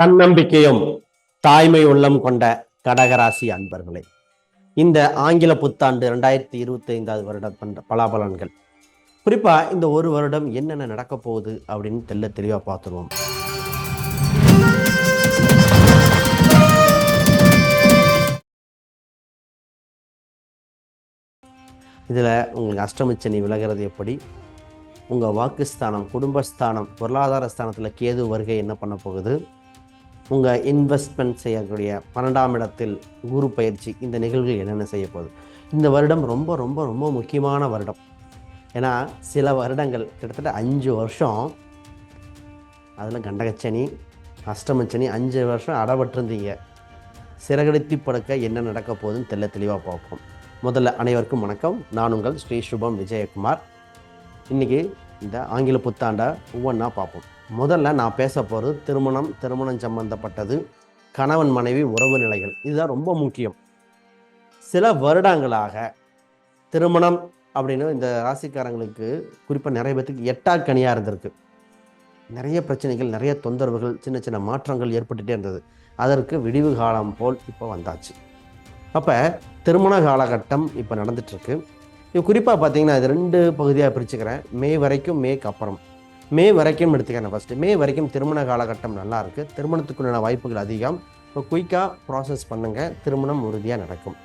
தன்னம்பிக்கையும் தாய்மை உள்ளம் கொண்ட கடகராசி அன்பர்களே இந்த ஆங்கில புத்தாண்டு ரெண்டாயிரத்தி இருபத்தி ஐந்தாவது வருடம் பண்ற பலாபலன்கள். குறிப்பா இந்த ஒரு வருடம் என்னென்ன நடக்க போகுது அப்படின்னு தெல்ல தெளிவா பார்த்துருவோம். இதில் உங்களுக்கு அஷ்டமிச்சனி விலகிறது எப்படி? உங்கள் வாக்குஸ்தானம் குடும்பஸ்தானம் பொருளாதார ஸ்தானத்தில் கேது வருகை என்ன பண்ண போகுது? உங்கள் இன்வெஸ்ட்மெண்ட் செய்யக்கூடிய பன்னெண்டாம் இடத்தில் குரு பயிற்சி இந்த நிகழ்வுகள் என்னென்ன செய்ய போகுது? இந்த வருடம் ரொம்ப ரொம்ப ரொம்ப முக்கியமான வருடம். ஏன்னா சில வருடங்கள் கிட்டத்தட்ட அஞ்சு வருஷம். அதில் கண்டகச்சனி அஷ்டமச்சனி அஞ்சு வருஷம் அடபட்டிருந்தீங்க சிறகடித்து படுக்க என்ன நடக்க போகுதுன்னு தெல்ல தெளிவாக பார்ப்போம். முதல்ல அனைவருக்கும் வணக்கம். நான் உங்கள் ஸ்ரீ சுபம் விஜயகுமார். இன்றைக்கி இந்த ஆங்கில புத்தாண்டை ஒவ்வொன்றா பார்ப்போம். முதல்ல நான் பேச போகிறது திருமணம் திருமணம் சம்பந்தப்பட்டது கணவன் மனைவி உறவு நிலைகள். இதுதான் ரொம்ப முக்கியம். சில வருடங்களாக திருமணம் அப்படின்னு இந்த ராசிக்காரங்களுக்கு குறிப்பாக நிறைய பேர்த்துக்கு எட்டா கனியாக இருந்திருக்கு. நிறைய பிரச்சனைகள் நிறைய தொந்தரவுகள் சின்ன சின்ன மாற்றங்கள் ஏற்பட்டுகிட்டே இருந்தது. அதற்கு விடிவு காலம் போல் இப்போ வந்தாச்சு. அப்போ திருமண காலகட்டம் இப்போ நடந்துட்டுருக்கு இது குறிப்பாக பார்த்தீங்கன்னா இது ரெண்டு பகுதியாக பிரிச்சுக்கிறேன். மே வரைக்கும் மேக்கு அப்புறம். மே வரைக்கும் எடுத்துக்கிறேன் ஃபஸ்ட்டு மே வரைக்கும் திருமண காலகட்டம் நல்லா இருக்குது திருமணத்துக்குண்டான வாய்ப்புகள் அதிகம். இப்போ குயிக்காக ப்ராசஸ் பண்ணுங்கள் திருமணம் உறுதியாக நடக்கும்.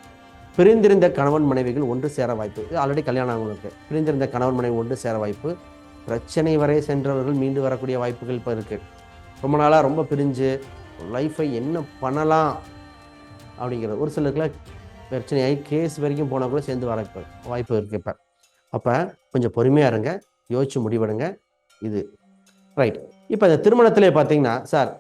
பிரிந்திருந்த கணவன் மனைவிகள் ஒன்று சேர வாய்ப்பு. இது ஆல்ரெடி கல்யாணம் அவங்களுக்கு பிரிந்திருந்த கணவன் மனைவி ஒன்று சேர வாய்ப்பு. பிரச்சனை வரை சென்றவர்கள் மீண்டு வரக்கூடிய வாய்ப்புகள் இப்போ இருக்குது ரொம்ப நாளாக ரொம்ப பிரிஞ்சு லைஃப்பை என்ன பண்ணலாம் அப்படிங்கிறது ஒரு சிலருக்குலாம் பிரச்சனையாகி கேஸ் வரைக்கும் போனால் கூட சேர்ந்து வர வாய்ப்பு இருக்குது இப்போ. அப்போ கொஞ்சம் பொறுமையாக இருங்க. யோசிச்சு முடிவெடுங்க. இது. ரைட் இப்போ இந்த திருமணத்திலே பார்த்தீங்கன்னா சார்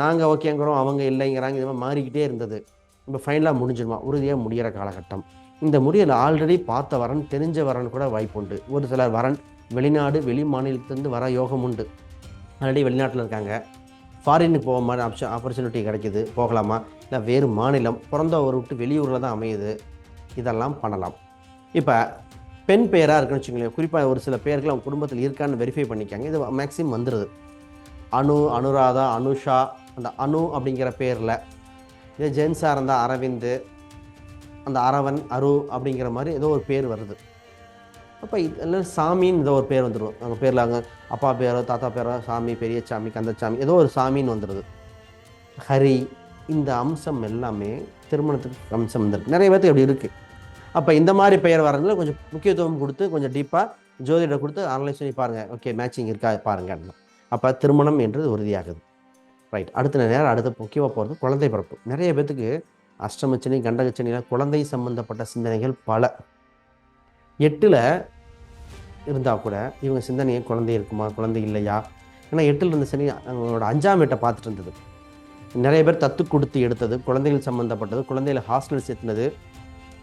நாங்கள் ஓகேங்கிறோம் அவங்க இல்லைங்கிறாங்க இது மாதிரி மாறிக்கிட்டே இருந்தது. இப்போ ஃபைனலாக முடிஞ்சிருமா? உறுதியாக முடிகிற காலகட்டம். இந்த முறையில் ஆல்ரெடி பார்த்த வரன் தெரிஞ்ச வரன் கூட வாய்ப்பு உண்டு. ஒரு சிலர் வரன் வெளிநாடு வெளி மாநிலத்திலேருந்து வர யோகம் உண்டு. ஆல்ரெடி வெளிநாட்டில் இருக்காங்க. ஃபாரினுக்கு போக மாதிரி ஆப்ஷன் ஆப்பர்ச்சுனிட்டி கிடைக்குது. போகலாமா? இல்லை வேறு மாநிலம் பிறந்த ஒரு விட்டு வெளியூரில் தான் அமையுது. இதெல்லாம் பண்ணலாம். இப்போ பெண் பெயராக இருக்குன்னு வச்சுக்கோங்களேன். குறிப்பாக ஒரு சில பேர்கள் அவங்க குடும்பத்தில் இருக்கான்னு வெரிஃபை பண்ணிக்காங்க. இது மேக்ஸிமம் வந்துடுது அனு அனுராதா அனுஷா அந்த அனு அப்படிங்கிற பேரில். இதே ஜென்ஸாக இருந்தால் அரவிந்து அந்த அரவன் அரு அப்படிங்கிற மாதிரி ஏதோ ஒரு பேர் வருது. அப்போ இதெல்லாம் சாமின்னு ஏதோ ஒரு பேர் வந்துடும் அவங்க பேரில் அவங்க அப்பா பேரோ தாத்தா பேரோ சாமி பெரிய சாமி கந்தசாமி ஏதோ ஒரு சாமின்னு வந்துடுது ஹரி இந்த அம்சம் எல்லாமே திருமணத்துக்கு அம்சம் வந்துருக்கு. நிறைய பேர்த்துக்கு அப்படி இருக்குது அப்போ இந்த மாதிரி பெயர் வரதுல கொஞ்சம் முக்கியத்துவம் கொடுத்து கொஞ்சம் டீப்பாக ஜோதிட கொடுத்து அனலைஸ் பண்ணி பாருங்கள் ஓகே மேட்சிங் இருக்கா பாருங்க. அப்போ திருமணம் என்றது உறுதியாகுது. ரைட் அடுத்த நேரம் அடுத்த முக்கியமாக போகிறது குழந்தை பிறப்பு. நிறைய பேர்த்துக்கு அஷ்டமச்சனி கண்டகச்சனியில் குழந்தை சம்பந்தப்பட்ட சிந்தனைகள் பல. எட்டில் இருந்தால் கூட இவங்க சிந்தனையை குழந்தை இருக்குமா குழந்தை இல்லையா? ஏன்னா எட்டில் இருந்த சனி அவங்களோட அஞ்சாம் வீட்டை பார்த்துட்டு இருந்தது. நிறைய பேர் தத்து கொடுத்து எடுத்தது குழந்தைகள் சம்மந்தப்பட்டது குழந்தைகளை ஹாஸ்டல் சேர்த்துனது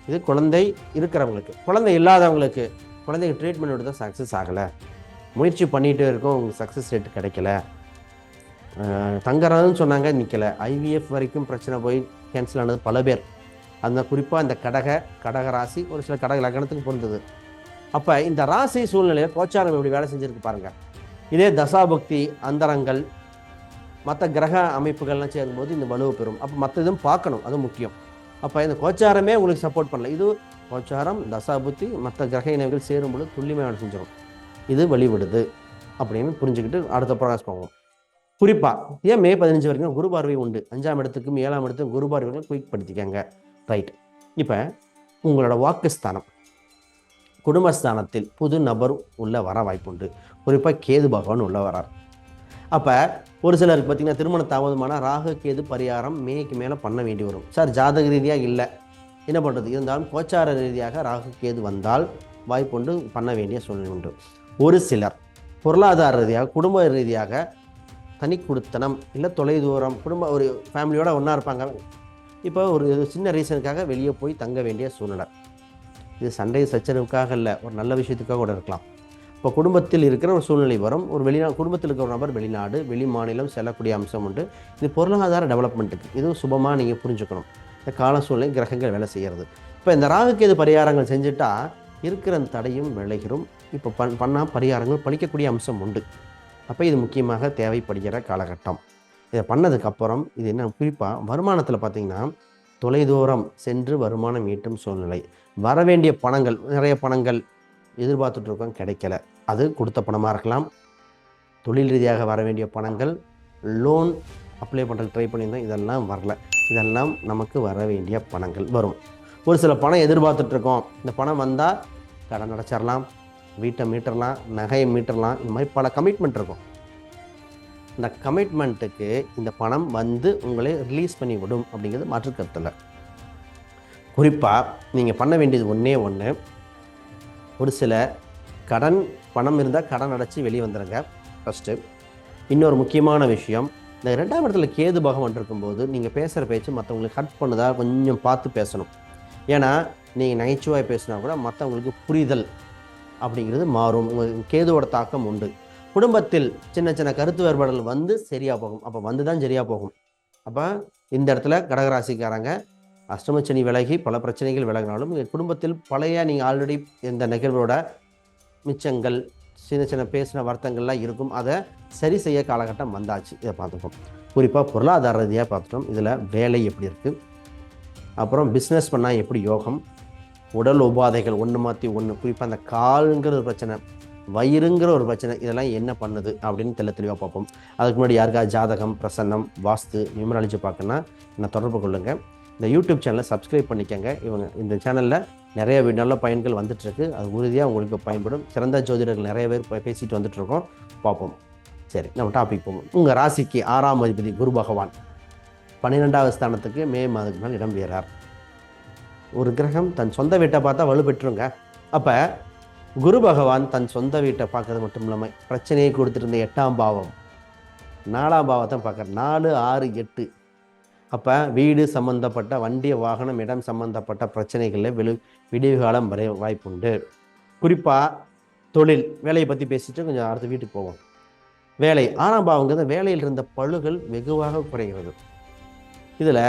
இது குழந்தை இருக்கிறவங்களுக்கு குழந்தை இல்லாதவங்களுக்கு குழந்தைக்கு ட்ரீட்மெண்ட் எடுத்தால் சக்ஸஸ் ஆகலை. முயற்சி பண்ணிகிட்டே இருக்கோம் உங்களுக்கு சக்ஸஸ் ரேட் கிடைக்கல. தங்குறதுன்னு சொன்னாங்க நிற்கலை ஐவிஎஃப் வரைக்கும் பிரச்சனை போய் கேன்சல் ஆனது பல பேர். அந்த குறிப்பாக இந்த கடக கடக ராசி ஒரு சில கடக லக்கணத்துக்கு பொருந்தது. அப்போ இந்த ராசி சூழ்நிலையில் கோச்சாரம் எப்படி வேலை செஞ்சுருக்கு பாருங்கள் இதே தசாபக்தி அந்தரங்கள் மற்ற கிரக அமைப்புகள்லாம் சேரும்போது இந்த வலுவை பெறும். அப்போ மற்ற இதுவும் பார்க்கணும் அது முக்கியம். அப்போ இந்த கோச்சாரமே உங்களுக்கு சப்போர்ட் பண்ணல. இது கோச்சாரம் தசாபுத்தி மற்ற கிரக இணைவுகள் சேரும்பொழுது துல்லியமாக வேலை செஞ்சிடும் இது வழிவிடுது அப்படின்னு புரிஞ்சுக்கிட்டு அடுத்த ப்ராசஸ் போவோம் குறிப்பாக ஏன் மே பதினஞ்சு வரைக்கும் குரு பார்வை உண்டு? அஞ்சாம் இடத்துக்கும் ஏழாம் இடத்துக்கும் குரு பார்வைகள் குயிக் படுத்திக்கங்க. ரைட் இப்போ உங்களோட வாக்குஸ்தானம். குடும்பஸ்தானத்தில் புது நபர் உள்ள வர வாய்ப்புண்டு. குறிப்பாக கேது பகவான் உள்ள வரார். அப்போ ஒரு சிலருக்கு பார்த்தீங்கன்னா திருமண தாமதமான ராகு கேது பரிகாரம் மேக்கு மேலே பண்ண வேண்டி வரும். சார் ஜாதக ரீதியாக இல்லை. என்ன பண்ணுறது இருந்தாலும் கோச்சார ரீதியாக ராகு கேது வந்தால் வாய்ப்புண்டு பண்ண வேண்டிய சூழ்நிலை உண்டு. ஒரு சிலர் பொருளாதார ரீதியாக குடும்ப ரீதியாக தனி குடுத்தனம் இல்லை தொலைதூரம் குடும்ப ஒரு ஃபேமிலியோடு ஒன்றா இருப்பாங்க. இப்போ ஒரு சின்ன ரீசனுக்காக வெளியே போய் தங்க வேண்டிய சூழ்நிலை. இது சண்டை சச்சரவுக்காக இல்லை ஒரு நல்ல விஷயத்துக்காக கூட இருக்கலாம். இப்போ குடும்பத்தில் இருக்கிற ஒரு சூழ்நிலை வரும். ஒரு வெளிநா குடும்பத்தில் இருக்கிற ஒரு நபர் வெளிநாடு வெளி மாநிலம் செல்லக்கூடிய அம்சம் உண்டு. இது பொருளாதார டெவலப்மெண்ட்டுக்கு இதுவும் சுபமாக நீங்கள் புரிஞ்சுக்கணும். இந்த கால சூழ்நிலை கிரகங்கள் வேலை செய்கிறது இப்போ இந்த ராகுக்கேது பரிகாரங்கள் செஞ்சுட்டா இருக்கிற தடையும் விளைகிறோம். இப்போ பண் பண்ணால் பரிகாரங்கள் பழிக்கக்கூடிய அம்சம் உண்டு. அப்போ இது முக்கியமாக தேவைப்படுகிற காலகட்டம். இதை பண்ணதுக்கப்புறம் இது என்ன குறிப்பாக வருமானத்தில் பார்த்திங்கன்னா தொலைதூரம் சென்று வருமானம் ஈட்டும் சூழ்நிலை. வர வேண்டிய பணங்கள் நிறைய பணங்கள் எதிர்பார்த்துட்டு இருக்கோம் கிடைக்கல. அது கொடுத்த பணமாக இருக்கலாம். தொழில் ரீதியாக வர வேண்டிய பணங்கள் லோன் அப்ளை பண்ணுறது ட்ரை பண்ணியிருந்தோம் இதெல்லாம் வரல. இதெல்லாம் நமக்கு வர வேண்டிய பணங்கள் வரும். ஒரு சில பணம் எதிர்பார்த்துட்ருக்கோம். இந்த பணம் வந்தால் கடன் அடைச்சிடலாம் வீட்டை மீட்டரலாம் நகையை மீட்டரலாம். இந்த மாதிரி பல கமிட்மெண்ட் இருக்கும். இந்த கமிட்மெண்ட்டுக்கு இந்த பணம் வந்து உங்களை ரிலீஸ் பண்ணி விடும் அப்படிங்கிறது மாற்று கருத்தில் குறிப்பாக நீங்கள் பண்ண வேண்டியது ஒன்றே ஒன்று ஒரு சில கடன் பணம் இருந்தால் கடன் அடைச்சி வெளியே வந்துடுங்க ஃபஸ்ட்டு இன்னொரு முக்கியமான விஷயம் இந்த ரெண்டாம் இடத்துல கேது பகவான் இருக்கும்போது நீங்கள் பேசுகிற பேச்சு மற்றவங்களுக்கு ஹர்ட் பண்ணுதா? கொஞ்சம் பார்த்து பேசணும். ஏன்னா நீங்கள் நகைச்சுவாய் பேசினா கூட மற்றவங்களுக்கு புரிதல் அப்படிங்கிறது மாறும். உங்களுக்கு கேதுவோட தாக்கம் உண்டு. குடும்பத்தில் சின்ன சின்ன கருத்து வேறுபாடுகள் வந்து சரியாக போகும். அப்போ வந்து தான் சரியாக போகும். அப்போ இந்த இடத்துல கடகராசிக்காரங்க அஷ்டமச்சனி விலகி பல பிரச்சனைகள் விலகினாலும் உங்கள் குடும்பத்தில் பழைய நீங்கள் ஆல்ரெடி இந்த நிகழ்வோட மிச்சங்கள் சின்ன சின்ன பேசின வருத்தங்கள்லாம் இருக்கும். அதை சரி செய்ய காலகட்டம் வந்தாச்சு. இதை பார்த்துக்கோம் குறிப்பாக பொருளாதார ரீதியாக பார்த்துட்டோம். இதில் வேலை எப்படி இருக்குது அப்புறம் பிஸ்னஸ் பண்ணால் எப்படி யோகம்? உடல் உபாதைகள் ஒன்று மாற்றி ஒன்று குறிப்பாக அந்த கால்ங்கிற ஒரு பிரச்சனை வயிறுங்கிற ஒரு பிரச்சனை இதெல்லாம் என்ன பண்ணுது அப்படின்னு தெள்ள தெளிவாக பார்ப்போம். அதுக்கு முன்னாடி யாருக்காவது ஜாதகம் பிரசன்னம் வாஸ்து நியூமராலஜி பார்க்கணுன்னா என்ன தொடர்பு கொள்ளுங்கள் இந்த யூடியூப் சேனலை சப்ஸ்கிரைப் பண்ணிக்கங்க. இவங்க இந்த சேனலில் நிறைய நல்ல பயன்கள் வந்துட்டுருக்கு. அது உறுதியாக உங்களுக்கு பயன்படும். சிறந்த ஜோதிடர்கள் நிறைய பேர் பேசிட்டு வந்துட்டுருக்கோம். பார்ப்போம். சரி நம்ம டாபிக் போவோம். உங்கள் ராசிக்கு ஆறாம் அதிபதி குரு பகவான் பன்னிரெண்டாவது ஸ்தானத்துக்கு மே மாதத்துக்கு மேல் இடம்பெயர்றார் ஒரு கிரகம் தன் சொந்த வீட்டை பார்த்தா வலுப்பெற்றுங்க அப்போ குரு பகவான் தன் சொந்த வீட்டை பார்க்கறது மட்டும் இல்லாமல் பிரச்சனையை கொடுத்துருந்த எட்டாம் பாவம் நாலாம் பாவத்தை பார்க்குற நாலு ஆறு எட்டு அப்போ வீடு சம்மந்தப்பட்ட வண்டி வாகனம் இடம் சம்மந்தப்பட்ட பிரச்சனைகளில் விழு விடிவு காலம் வரை வாய்ப்புண்டு. குறிப்பாக தொழில் வேலையை பற்றி பேசிட்டு கொஞ்சம் அடுத்த வீட்டுக்கு போவோம். வேலை ஆறாம் பாவங்கிறது வேலையில் இருந்த பழுகள் வெகுவாக குறைகிறது. இதில்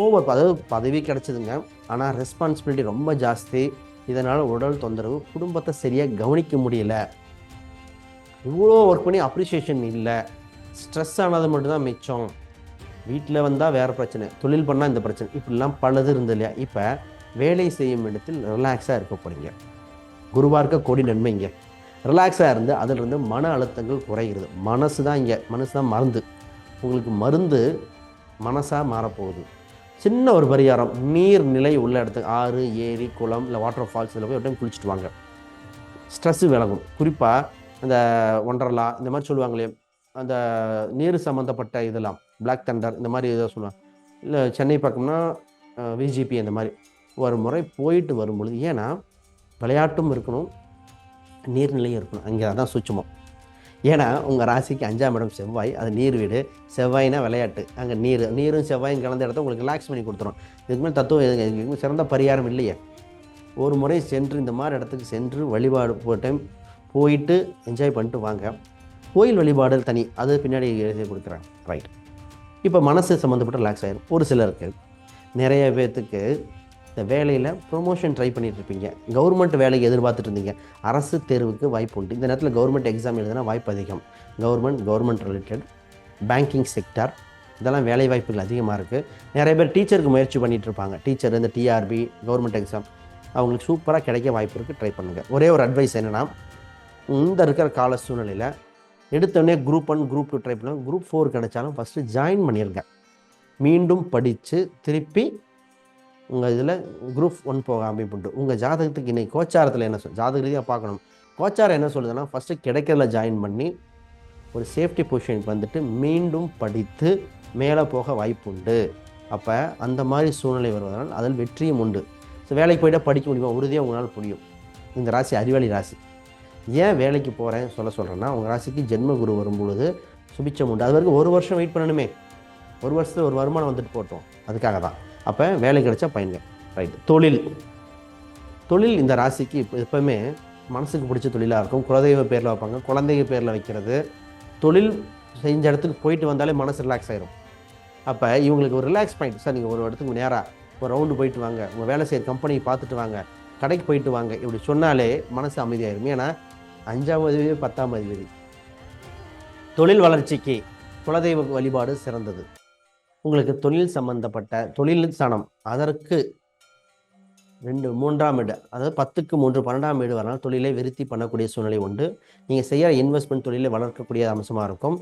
ஓவர் அதாவது பதவி கிடச்சிதுங்க. ஆனால் ரெஸ்பான்சிபிலிட்டி ரொம்ப ஜாஸ்தி. இதனால் உடல் தொந்தரவு குடும்பத்தை சரியாக கவனிக்க முடியல. இவ்வளோ ஒர்க் பண்ணி அப்ரிசியேஷன் இல்லை. ஸ்ட்ரெஸ் ஆனது மட்டும்தான் மிச்சம். வீட்டில் வந்தால் வேறு பிரச்சனை. தொழில் பண்ணால் இந்த பிரச்சனை. இப்படிலாம் பலது இருந்தது இல்லையா? இப்போ வேலை செய்யும் இடத்தில் ரிலாக்ஸாக இருக்க போகிறீங்க குருவார்க்க கோடி நன்மைங்க ரிலாக்ஸாக இருந்து அதிலிருந்து மன அழுத்தங்கள் குறைகிறது. மனசு தான் இங்கே. மனசு தான் மருந்து. உங்களுக்கு மருந்து மனசாக மாறப்போகுது. சின்ன ஒரு பரிகாரம். நீர் நிலை உள்ள இடத்துக்கு ஆறு ஏரி குளம் இல்லை வாட்டர் ஃபால்ஸ் இதில் போய் ஒரு டைம் குளிச்சுட்டு வாங்க. ஸ்ட்ரெஸ்ஸு விலகும். குறிப்பாக அந்த ஒண்டர்லா இந்த மாதிரி சொல்லுவாங்களே அந்த நீர் சம்மந்தப்பட்ட இதெல்லாம். பிளாக் தண்டர் இந்த மாதிரி ஏதோ சொல்லுவாங்க. இல்லை சென்னை பக்கம்னா விஜிபி அந்த மாதிரி ஒரு முறை போயிட்டு வரும்பொழுது ஏன்னா விளையாட்டும் இருக்கணும் நீர்நிலையும் இருக்கணும். அங்கே அதான் சூட்சுமம். ஏன்னா உங்கள் ராசிக்கு அஞ்சாம் இடம் செவ்வாய் அது நீர் வீடு. செவ்வாய்னா விளையாட்டு. அங்கே நீர் நீரும் செவ்வாயும் கலந்த இடத்த உங்களுக்கு ரிலாக்ஸ் பண்ணி கொடுத்துரும். இதுக்கு மேலே தத்துவம் எதுங்க? சிறந்த பரிகாரம் இல்லையே. ஒரு முறை சென்று இந்த மாதிரி இடத்துக்கு சென்று வழிபாடு ஒரு டைம் போயிட்டு என்ஜாய் பண்ணிட்டு வாங்க. கோயில் வழிபாடு தனி. அது பின்னாடி எழுதி கொடுக்குறாங்க. ரைட் இப்போ மனசு சம்மந்தப்பட்ட ரிலாக்ஸ் ஆகிடும் ஒரு சிலருக்கு. நிறைய பேர்த்துக்கு இந்த வேலையில் ப்ரொமோஷன் ட்ரை பண்ணிகிட்டு இருப்பீங்க. கவர்மெண்ட் வேலைக்கு எதிர்பார்த்துட்டு இருந்தீங்க. அரசு தேர்வுக்கு வாய்ப்பு உண்டு. இந்த நேரத்தில் கவர்மெண்ட் எக்ஸாம் எழுதுனா வாய்ப்பு அதிகம். Government government related banking sector இதெல்லாம் வேலை வாய்ப்புகள் அதிகமாக இருக்குது நிறைய பேர் டீச்சருக்கு முயற்சி பண்ணிகிட்டு இருப்பாங்க. டீச்சர் இந்த டிஆர்பி கவர்மெண்ட் எக்ஸாம் அவங்களுக்கு சூப்பராக கிடைக்க வாய்ப்பு இருக்குது ட்ரை பண்ணுங்கள் ஒரே ஒரு அட்வைஸ் என்னென்னா இந்த இருக்கிற கால சூழ்நிலையில் எடுத்தோடனே group one group two try பண்ணுங்க குரூப் ஃபோர் கிடைச்சாலும் ஃபஸ்ட்டு ஜாயின் பண்ணிடுங்க மீண்டும் படித்து திருப்பி உங்கள் இதில் குரூப் ஒன் போக அமைப்புண்டு உங்கள் ஜாதகத்துக்கு இன்னைக்கு கோச்சாரத்தில் என்ன சொல் ஜாதக ரீதியாக பார்க்கணும். கோச்சாரம் என்ன சொல்லுதுன்னா ஃபஸ்ட்டு கிடைக்கிறதுல ஜாயின் பண்ணி ஒரு சேஃப்டி பொசிஷனுக்கு வந்துட்டு மீண்டும் படித்து மேலே போக வாய்ப்புண்டு. அப்போ அந்த மாதிரி சூழ்நிலை வருவதனால் அதில் வெற்றியும் உண்டு. ஸோ வேலைக்கு போய்ட்டால் படிக்க முடியுமா? உறுதியாக உங்களால் புரியும் இந்த ராசி அறிவாளி ராசி. ஏன் வேலைக்கு போகிறேன் சொல்ல சொல்கிறேன்னா உங்கள் ராசிக்கு ஜென்ம குரு வரும்பொழுது சுபிச்சம் உண்டு. அது வரைக்கும் ஒரு வருஷம் வெயிட் பண்ணணுமே. ஒரு வருஷத்தில் ஒரு வருமானம் வந்துட்டு போட்டோம். அதுக்காக தான். அப்போ வேலை கிடைச்சா பயனுங்க ரைட் தொழில். தொழில் இந்த ராசிக்கு இப்போ எப்போவுமே மனசுக்கு பிடிச்ச தொழிலாக இருக்கும். குலதெய்வ பேரில் வைப்பாங்க. குழந்தைங்க பேரில் வைக்கிறது. தொழில் செஞ்ச இடத்துக்கு போயிட்டு வந்தாலே மனசு ரிலாக்ஸ் ஆயிரும். அப்போ இவங்களுக்கு ஒரு ரிலாக்ஸ் பாயிண்ட் சார் நீங்கள் ஒரு இடத்துக்கு நேராக ஒரு ரவுண்டு போயிட்டு வாங்க. உங்கள் வேலை செய்கிற கம்பெனியை பார்த்துட்டு வாங்க. கடைக்கு போயிட்டு வாங்க. இப்படி சொன்னாலே மனசு அமைதியாயிரும். ஏன்னா அஞ்சாம் அதிபதி பத்தாம் அதிபதி. தொழில் வளர்ச்சிக்கு குலதெய்வ வழிபாடு சிறந்தது. உங்களுக்கு தொழில் சம்பந்தப்பட்ட தொழில் சனம் அதற்கு ரெண்டு மூன்றாம் வீடு அதாவது பத்துக்கு மூன்று பன்னெண்டாம் வீடு வரலாம் தொழிலை விருத்தி பண்ணக்கூடிய சூழ்நிலை உண்டு. நீங்கள் செய்கிற இன்வெஸ்ட்மெண்ட் தொழிலை வளர்க்கக்கூடிய அம்சமாக இருக்கும்.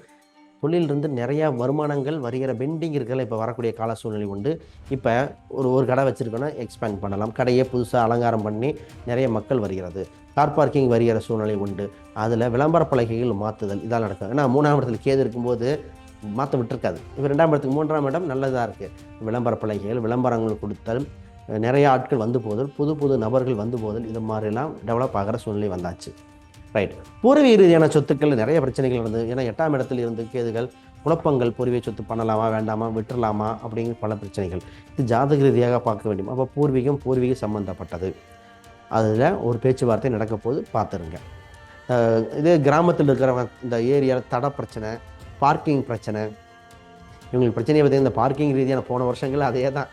தொழிலிருந்து நிறையா வருமானங்கள் வருகிற பெண்டிங் இருக்கிற இப்போ வரக்கூடிய கால சூழ்நிலை உண்டு. இப்போ ஒரு ஒரு கடை வச்சுருக்கோன்னா எக்ஸ்பேண்ட் பண்ணலாம். கடையை புதுசாக அலங்காரம் பண்ணி நிறைய மக்கள் வருகிறது. கார் பார்க்கிங் வருகிற சூழ்நிலை உண்டு. அதில் விளம்பர பலகைகள் மாற்றுதல் இதெல்லாம் நடக்கும். ஏன்னா மூணாம் இடத்துல கேது இருக்கும்போது மாற்ற விட்டுருக்காது. இப்போ ரெண்டாம் இடத்துக்கு மூன்றாம் இடம் நல்லதாக இருக்குது விளம்பர பலகைகள் விளம்பரங்கள் கொடுத்தல் நிறைய ஆட்கள் வந்து போதல் புது புது நபர்கள் வந்து போதல் இது மாதிரிலாம் டெவலப் ஆகிற சூழ்நிலை வந்தாச்சு. ரைட் பூர்வீக ரீதியான சொத்துக்கள் நிறைய பிரச்சனைகள் இருந்தது ஏன்னா எட்டாம் இடத்துல இருந்து கேதுகள் குழப்பங்கள் பூர்வீக சொத்து பண்ணலாமா வேண்டாமா விட்டுறலாமா அப்படிங்கிற பல பிரச்சனைகள். இது ஜாதக ரீதியாக பார்க்க வேண்டும். அப்போ பூர்வீகம் பூர்வீக சம்பந்தப்பட்டது. அதில் ஒரு பேச்சுவார்த்தை நடக்க போது பார்த்துருங்க. இதே கிராமத்தில் இருக்கிறவங்க இந்த ஏரியாவில் தட பிரச்சனை பார்க்கிங் பிரச்சனை. இவங்களுக்கு பிரச்சனையை பற்றி இந்த பார்க்கிங் ரீதியான போன வருஷங்கள் அதே தான்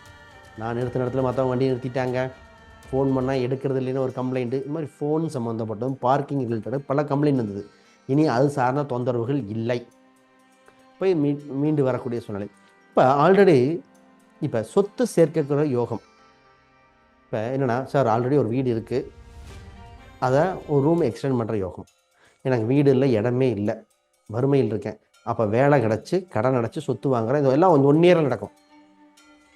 நான் நிறுத்தின இடத்துல மற்றவங்க வண்டி நிறுத்திட்டாங்க. ஃபோன் பண்ணால் எடுக்கிறது இல்லைன்னு ஒரு கம்ப்ளைண்ட்டு இது மாதிரி ஃபோன் சம்மந்தப்பட்டதும் பார்க்கிங் ரிலேட்டட் பல கம்ப்ளைண்ட் இருந்தது. இனி அது சார்ந்த தொந்தரவுகள் இல்லை. போய் மீ மீண்டு வரக்கூடிய சூழ்நிலை. இப்போ ஆல்ரெடி இப்போ சொத்து சேர்க்கக்கூடிய யோகம். இப்போ என்னென்னா சார் ஆல்ரெடி ஒரு வீடு இருக்குது அதை ஒரு ரூம் எக்ஸ்டெண்ட் பண்ணுற யோகம். எனக்கு வீடு இல்லை இடமே இல்லை. வறுமையில் இருக்கேன். அப்போ வேலை கிடச்சி கடன் அடைச்சி சொத்து வாங்குகிறேன் இதெல்லாம் ஒன் இயரில் நடக்கும்.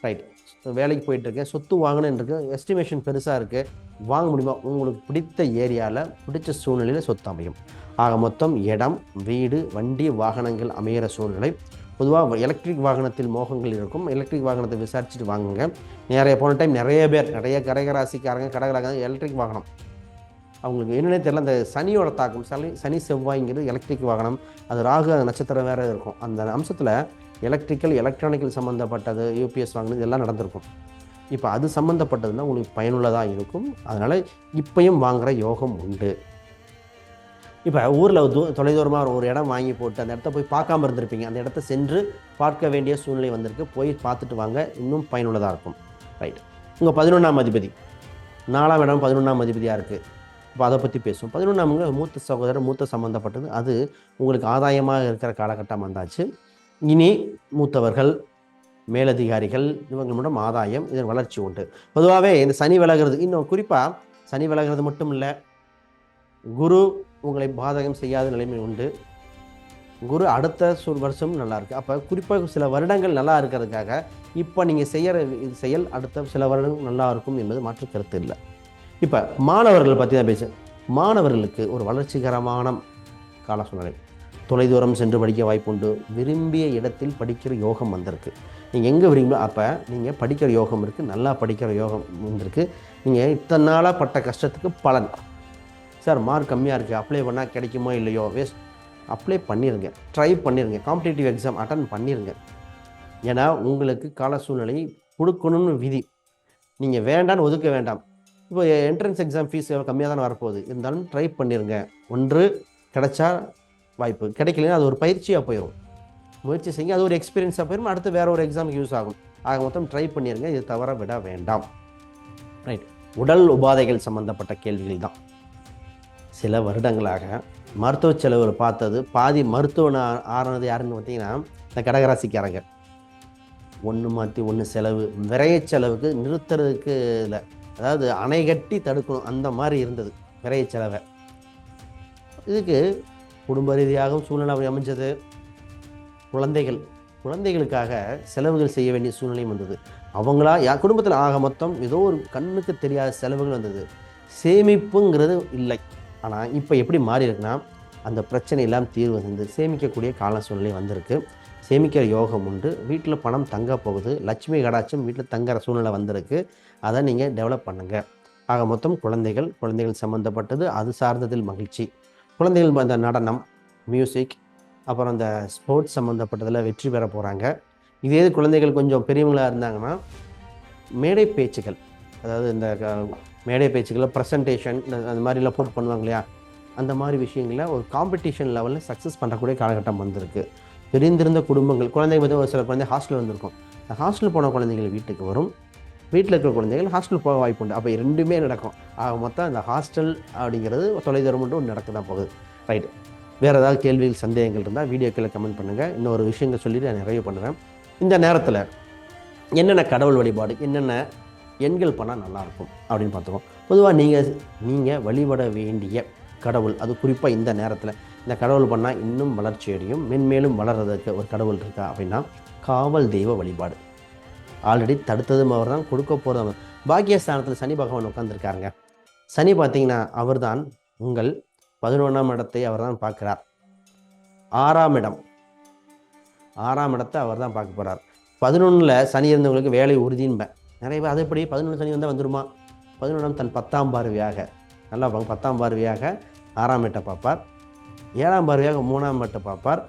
ரைட் வேலைக்கு போயிட்டுருக்கேன். சொத்து வாங்கணுன்னு இருக்கு எஸ்டிமேஷன் பெருசாக இருக்குது வாங்க முடியுமா? உங்களுக்கு பிடித்த ஏரியாவில் பிடிச்ச சூழ்நிலையில் சொத்து அமையும். ஆக மொத்தம் இடம் வீடு வண்டி வாகனங்கள் அமையிற சூழ்நிலை. பொதுவாக எலக்ட்ரிக் வாகனத்தில் மோகங்கள் இருக்கும். எலக்ட்ரிக் வாகனத்தை விசாரிச்சுட்டு வாங்குங்க. நிறைய போன டைம் நிறைய பேர் நிறைய கடகராசிக்காரங்க கடகராக எலக்ட்ரிக் வாகனம். அவங்களுக்கு என்னென்னே தெரியல. அந்த சனியோட தாக்கம் சனி சனி செவ்வாய்ங்கிறது எலக்ட்ரிக் வாகனம். அது ராகு நட்சத்திரம் வேறு இருக்கும். அந்த அம்சத்தில் எலக்ட்ரிக்கல் எலக்ட்ரானிக்கல் சம்மந்தப்பட்டது யூபிஎஸ் வாங்கினது எல்லாம் நடந்திருக்கும். இப்போ அது சம்மந்தப்பட்டதுன்னா உங்களுக்கு பயனுள்ளதாக இருக்கும். அதனால் இப்பயும் வாங்குகிற யோகம் உண்டு. இப்போ ஊரில் தூ தொலைதூரமாக ஒரு இடம் வாங்கி போட்டு அந்த இடத்த போய் பார்க்காம இருந்திருப்பீங்க. அந்த இடத்த சென்று பார்க்க வேண்டிய சூழ்நிலை வந்திருக்கு. போய் பார்த்துட்டு வாங்க. இன்னும் பயனுள்ளதாக இருக்கும். ரைட் உங்கள் பதினொன்றாம் அதிபதி. நாலாம் இடம் பதினொன்றாம் அதிபதியாக இருக்குது இப்போ அதை பற்றி பேசுவோம். பதினொன்றாம் மூத்த சகோதரர் மூத்த சம்மந்தப்பட்டது அது உங்களுக்கு ஆதாயமாக இருக்கிற காலகட்டம் வந்தாச்சு. இனி மூத்தவர்கள் மேலதிகாரிகள் இவங்க மூலம் ஆதாயம் இதன் வளர்ச்சி உண்டு. பொதுவாகவே இந்த சனி விலகிறது இன்னும் குறிப்பாக சனி விலகிறது மட்டும் இல்லை குரு உங்களை பாதகம் செய்யாத நிலைமை உண்டு. குரு அடுத்த சு வருஷம் நல்லா அப்போ குறிப்பாக சில வருடங்கள் நல்லா இருக்கிறதுக்காக இப்போ நீங்கள் செய்கிற இது செயல் அடுத்த சில வருடங்கள் நல்லா இருக்கும் என்பது மாற்று கருத்து இல்லை. இப்போ மாணவர்கள் பற்றி தான் பேச மாணவர்களுக்கு ஒரு வளர்ச்சிகரமான கால சூழ்நிலை. தொலைதூரம் சென்று படிக்க வாய்ப்புண்டு. விரும்பிய இடத்தில் படிக்கிற யோகம் வந்திருக்கு. நீங்கள் எங்கே விரும்போ அப்போ நீங்கள் படிக்கிற யோகம் இருக்குது நல்லா படிக்கிற யோகம் வந்திருக்கு நீங்கள் இத்தனை நாளாக பட்ட கஷ்டத்துக்கு பலன். சார் மார்க் கம்மியாக இருக்குது அப்ளை பண்ணால் கிடைக்குமோ இல்லையோ? வேஸ்ட் அப்ளை பண்ணிடுங்க ட்ரை பண்ணிடுங்க காம்படிட்டிவ் எக்ஸாம் அட்டன் பண்ணிடுங்க ஏன்னா உங்களுக்கு கால சூழ்நிலை கொடுக்கணும்னு விதி. நீங்கள் வேண்டான்னு ஒதுக்க வேண்டாம். இப்போ என்ட்ரன்ஸ் எக்ஸாம் ஃபீஸ் கம்மியாக தானே வரப்போகுது. இருந்தாலும் ட்ரை பண்ணிடுங்க ஒன்று கிடச்சா வாய்ப்பு கிடைக்கலன்னா அது ஒரு பயிற்சியாக போயிடும் முயற்சி செய்யுங்க அது ஒரு எக்ஸ்பீரியன்ஸாக போயிடும் அடுத்து வேறு ஒரு எக்ஸாமுக்கு யூஸ் ஆகும். ஆக மொத்தம் ட்ரை பண்ணிடுங்க இது தவற விட வேண்டாம். ரைட் உடல் உபாதைகள் சம்பந்தப்பட்ட கேள்விகள் தான். சில வருடங்களாக மருத்துவ செலவில் பார்த்தது பாதி மருத்துவனை ஆறானது யாருன்னு பார்த்தீங்கன்னா இந்த கடகராசிக்காரங்க. ஒன்று மாற்றி ஒன்று செலவு விரைய செலவுக்கு நிறுத்துறதுக்கு இல்லை. அதாவது அணை கட்டி தடுக்கணும். அந்த மாதிரி இருந்தது. விரைய செலவை. இதுக்கு குடும்ப ரீதியாகவும் சூழ்நிலை அப்படி அமைஞ்சது. குழந்தைகள் குழந்தைகளுக்காக செலவுகள் செய்ய வேண்டிய சூழ்நிலையும் வந்தது. அவங்களா யா குடும்பத்தில் ஆக மொத்தம் ஏதோ ஒரு கண்ணுக்கு தெரியாத செலவுகள் வந்தது. சேமிப்புங்கிறது இல்லை. ஆனால் இப்போ எப்படி மாறி இருக்குன்னா அந்த பிரச்சனை எல்லாம் தீர்வு வந்து சேமிக்கக்கூடிய கால சூழ்நிலை வந்திருக்கு. சேமிக்கிற யோகம் உண்டு. வீட்டில் பணம் தங்க போகுது. லட்சுமி கடாட்சம் வீட்டில் தங்குற சூழ்நிலை வந்திருக்கு. அதை நீங்கள் டெவலப் பண்ணுங்கள் ஆக மொத்தம் குழந்தைகள் குழந்தைகள் சம்மந்தப்பட்டது அது சார்ந்ததில் மகிழ்ச்சி. குழந்தைகள் அந்த நடனம் மியூசிக் அப்புறம் அந்த ஸ்போர்ட்ஸ் சம்மந்தப்பட்டதில் வெற்றி பெற போகிறாங்க இதே குழந்தைகள் கொஞ்சம் பெரியவங்களாக இருந்தாங்கன்னா மேடை பேச்சுகள் அதாவது இந்த மேடை பேச்சுக்களை ப்ரெசன்டேஷன் அந்த மாதிரிலாம் போட்டு பண்ணுவாங்க இல்லையா? அந்த மாதிரி விஷயங்களில் ஒரு காம்படிஷன் லெவலில் சக்ஸஸ் பண்ணுறக்கூடிய காலகட்டம் வந்திருக்கு. பிரிந்திருந்த குடும்பங்கள் குழந்தைங்க வந்து ஒரு சில குழந்தை ஹாஸ்டல் வந்திருக்கும் அந்த ஹாஸ்டல் போன குழந்தைகள் வீட்டுக்கு வரும். வீட்டில் இருக்கிற குழந்தைகள் ஹாஸ்டல் போக வாய்ப்பு உண்டு. அப்போ ரெண்டுமே நடக்கும். ஆக மொத்தம் அந்த ஹாஸ்டல் அப்படிங்கிறது தொலைதூரம் ஒன்று நடக்க தான் போகுது. ரைட்டு வேறு ஏதாவது கேள்விகள் சந்தேகங்கள் இருந்தால் வீடியோக்களை கமெண்ட் பண்ணுங்கள் இன்னொரு விஷயங்கள் சொல்லிட்டு நான் நிறைய பண்ணுவேன் இந்த நேரத்தில் என்னென்ன கடவுள் வழிபாடு என்னென்ன எண்கள் பண்ணால் நல்லாயிருக்கும் அப்படின்னு பார்த்துக்கோம் பொதுவாக நீங்கள் நீங்கள் வழிபட வேண்டிய கடவுள் அது குறிப்பாக இந்த நேரத்தில். இந்த கடவுள் பண்ணால் இன்னும் வளர்ச்சி அடையும். மென்மேலும் வளர்றதுக்கு ஒரு கடவுள் இருக்கா அப்படின்னா காவல் தெய்வ வழிபாடு. ஆல்ரெடி தடுத்ததும் அவர் தான் கொடுக்க போகிறதும் பாக்கியஸ்தானத்தில் சனி பகவான் உட்காந்துருக்காருங்க சனி பார்த்தீங்கன்னா அவர்தான் உங்கள் பதினொன்றாம் இடத்தை அவர் தான் பார்க்குறார். ஆறாம் இடம். ஆறாம் இடத்தை அவர் தான் பார்க்க போகிறார் பதினொன்றில் சனி இருந்தவங்களுக்கு வேலை உறுதின்பேன் நிறைய பேர் அது எப்படி? பதினொன்று சனி வந்தால் வந்துருமா? பதினொன்றாம் தன் பத்தாம் பார்வையாக நல்லா பத்தாம் பார்வையாக ஆறாம் வீட்டை பார்ப்பார். ஏழாம் பார்வையாக மூணாம் வீட்டை பார்ப்பார்.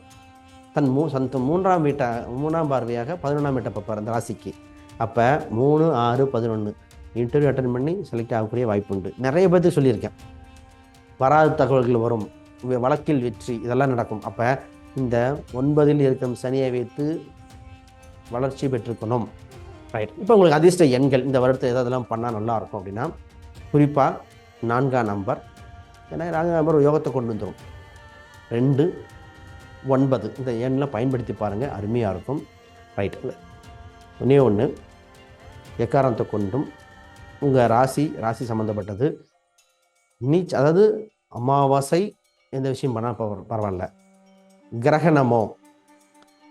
தன் மூ சந்த மூன்றாம் வீட்டை மூணாம் பார்வையாக பதினொன்றாம் வீட்டை பார்ப்பார் அந்த ராசிக்கு. அப்போ மூணு ஆறு பதினொன்று இன்டர்வியூ அட்டன் பண்ணி செலக்ட் ஆகக்கூடிய வாய்ப்பு உண்டு நிறைய பேர்த்துக்கு சொல்லியிருக்கேன். வராத தகவல்கள் வரும். வழக்கில் வெற்றி இதெல்லாம் நடக்கும். அப்போ இந்த ஒன்பதில் இருக்கும் சனியை வைத்து வளர்ச்சி பெற்றுக்கணும் ரைட் இப்போ உங்களுக்கு அதிர்ஷ்ட எண்கள் இந்த வருடத்தை எதாவதுலாம் பண்ணால் நல்லா இருக்கும் அப்படின்னா குறிப்பாக நான்காம் நம்பர் ஏன்னா நான்காம் நம்பர் யோகத்தை கொண்டு வந்துடும் ரெண்டு ஒன்பது. இந்த எண்ணில் பயன்படுத்தி பாருங்கள் அருமையாக இருக்கும். ரைட் ஒன்றே ஒன்று எக்காரத்தை கொண்டும் உங்கள் ராசி ராசி சம்மந்தப்பட்டது நீச் அதாவது அமாவாசை எந்த விஷயம் பண்ணால் பரவ- பரவாயில்ல. கிரகணமோ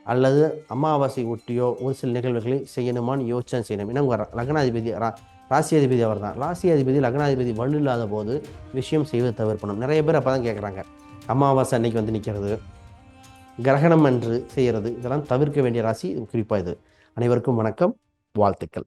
அல்லது அமாவாசை ஒட்டியோ ஒரு சில நிகழ்வுகளை செய்யணுமான்னு யோசிச்சா செய்யணும். ஏன்னா உங்கள் லக்னாதிபதி ரா ராசி அதிபதி அவர் தான் ராசி அதிபதி லக்னாதிபதி வலு இல்லாத போது விஷயம் செய்வது தவிர்க்கணும். நிறைய பேர் அப்போ தான் கேட்குறாங்க அமாவாசை அன்னைக்கு வந்து நிற்கிறது கிரகணம் என்று செய்கிறது. இதெல்லாம் தவிர்க்க வேண்டிய ராசி குறிப்பாக இது. அனைவருக்கும் வணக்கம். வாழ்த்துக்கள்.